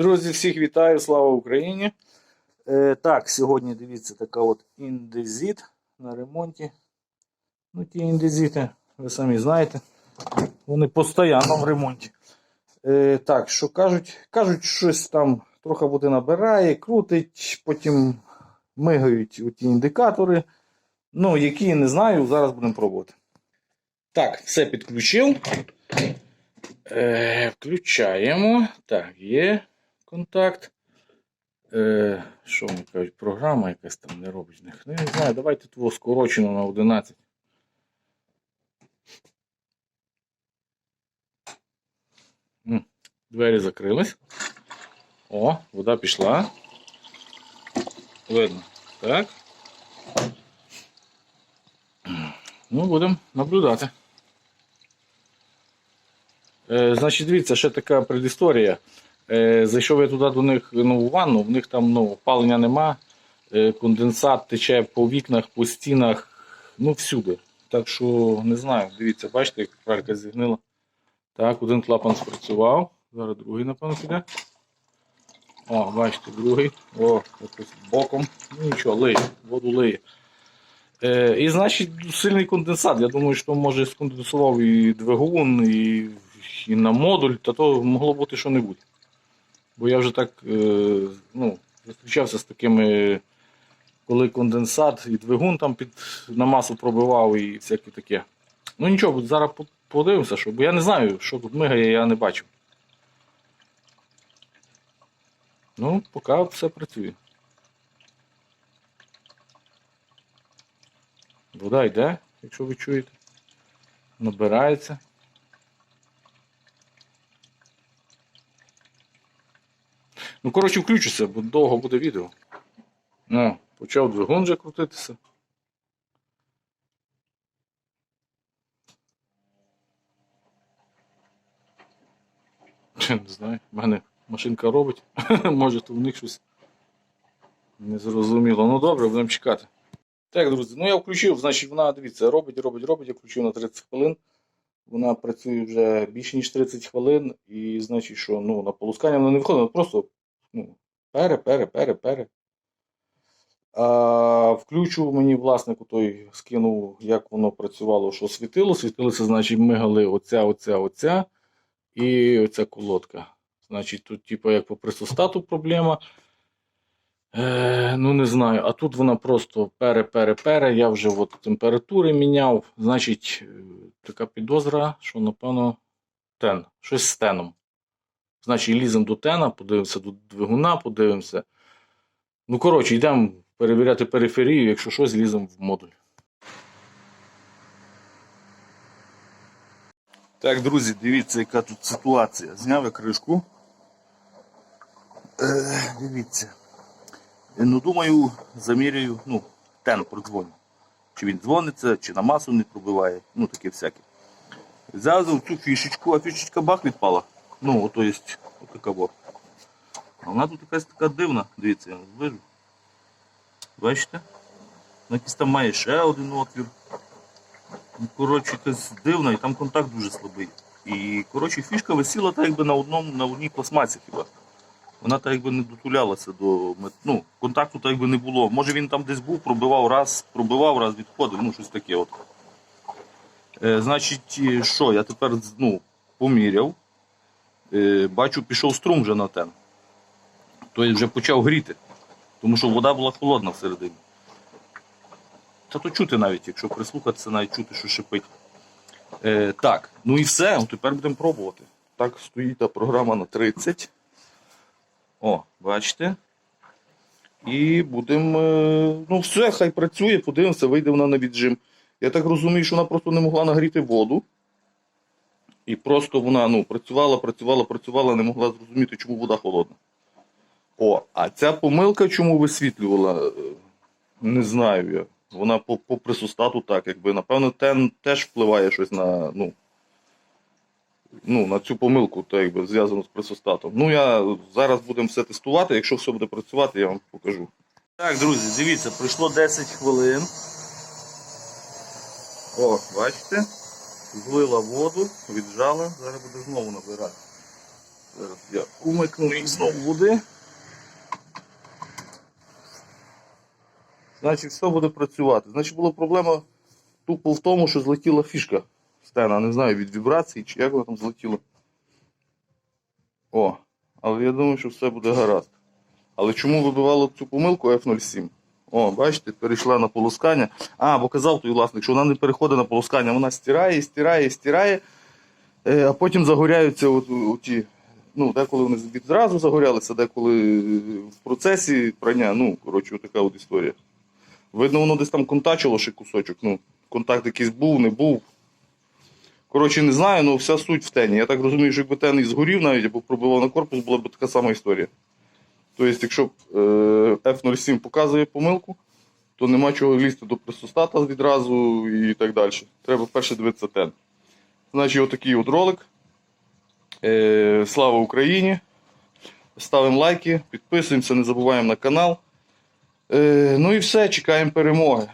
Друзі, всіх вітаю, слава Україні. Е, так, сьогодні дивіться така от індезіт на ремонті. Ну, ті індезіти, ви самі знаєте, вони постійно в ремонті. Е, так, що кажуть? Кажуть, щось там трохи води набирає, крутить, потім мигають ті індикатори. Ну, які не знаю, зараз будемо пробувати. Так, все підключив. Е, включаємо. Так, є контакт. Е, що вони кажуть? Програма якась там не робить. Ну, я не знаю, давайте того скорочено на 11. Двері закрились. О, вода пішла. Видно. Так. Ну, будемо наблюдати. Е, значить, дивіться, ще така предісторія. Е, зайшов я туди до них ну, в ванну, в них там ну, опалення нема, е, конденсат тече по вікнах, по стінах, ну всюди. Так що не знаю, дивіться, бачите, як пралька зігнила. Так, один клапан спрацював. Зараз другий, напевно, піде. О, бачите, другий. О, якось боком. Ну нічого, лиє, воду лиє. Е, і значить сильний конденсат. Я думаю, що може сконденсував і двигун, і, і на модуль, та то могло бути що-небудь. Бо я вже так е, ну, зустрічався з такими, коли конденсат і двигун там під на масу пробивав і всяке таке. Ну нічого, зараз подивимося, що, бо я не знаю, що тут мигає, я не бачу. Ну, поки все працює. Вода йде, якщо ви чуєте. Набирається. Ну, коротше, включуся, бо довго буде відео. Ну, почав двигун вже крутитися. Не знаю, в мене машинка робить. Може, то в них щось незрозуміло. Ну добре, будемо чекати. Так, друзі, ну я включив, значить, вона, дивіться, робить, робить, робить, я включив на 30 хвилин. Вона працює вже більше, ніж 30 хвилин, і значить, що ну, на полускання вона не виходить, вона просто ну, пере, пере, пере, пере. А, включу мені власнику той скинув, як воно працювало, що світило. Світилося, значить, мигали оця, оця, оця і оця колодка. Значить, тут, типу, як по пресостату проблема. Е, ну, не знаю. А тут вона просто пере-пере-пере. Я вже от температури міняв. Значить, е, така підозра, що, напевно, тен. Щось з теном. Значить, ліземо до тена, подивимося до двигуна, подивимося. Ну, коротше, йдемо перевіряти периферію, якщо щось, ліземо в модуль. Так, друзі, дивіться, яка тут ситуація. Зняв я кришку. Е, дивіться. Ну, думаю, заміряю, ну, тен продзвоню. Чи він дзвониться, чи на масу не пробиває, ну таке всяке. Взяв цю фішечку, а фішечка бах відпала. Ну, ото є отака бок. А вона тут якась така дивна, дивіться, я зближу. Бачите? Вона якийсь там має ще один отвір. Ну, коротше, якась дивна, і там контакт дуже слабий. І коротше, фішка висіла так якби на одному, на одній пластмасі хіба. Вона так якби не дотулялася до ну, контакту так якби не було. Може він там десь був, пробивав раз, пробивав, раз відходив, ну щось таке от. Е, значить, е, що, я тепер ну, поміряв. Е, бачу, пішов струм вже на тен. Тобто вже почав гріти, тому що вода була холодна всередині. Та то чути навіть, якщо прислухатися, навіть чути, що шипить. Е, так, ну і все, тепер будемо пробувати. Так, стоїть та програма на 30. О, бачите? І будемо. е, Ну, все, хай працює, подивимося, вийде вона на віджим. Я так розумію, що вона просто не могла нагріти воду. І просто вона ну, працювала, працювала, працювала, не могла зрозуміти, чому вода холодна. О, а ця помилка чому висвітлювала? е, Не знаю я. Вона по, по пресустату так, якби. Напевно, тен теж впливає щось на, ну, ну, на цю помилку, так якби зв'язану з пресостатом. Ну, я зараз будемо все тестувати. Якщо все буде працювати, я вам покажу. Так, друзі, дивіться, пройшло 10 хвилин. О, бачите? Злила воду, віджала, зараз буде знову набирати. Зараз я умикну і знову води. Значить, все буде працювати. Значить, була проблема тупо в тому, що злетіла фішка стена. Не знаю, від вібрації чи як вона там злетіла. О, але я думаю, що все буде гаразд. Але чому вибивало цю помилку F07? О, бачите, перейшла на полоскання. А, бо казав той власник, що вона не переходить на полоскання, вона стирає, стирає, стирає, е, а потім загоряються от, оті. Ну, деколи вони відразу загорялися, деколи в процесі прання. Ну, коротше, така от історія. Видно, воно десь там контачило ще кусочок. Ну, контакт якийсь був, не був. Коротше, не знаю, але вся суть в тені. Я так розумію, що якби тен і згорів навіть або пробивав на корпус, була б така сама історія. Тобто, якщо е, F07 показує помилку, то нема чого лізти до пресостата відразу і так далі. Треба перше дивитися тен. Значить, отакий от ролик. Е, слава Україні! Ставимо лайки, підписуємося, не забуваємо на канал. Е, ну і все, чекаємо перемоги.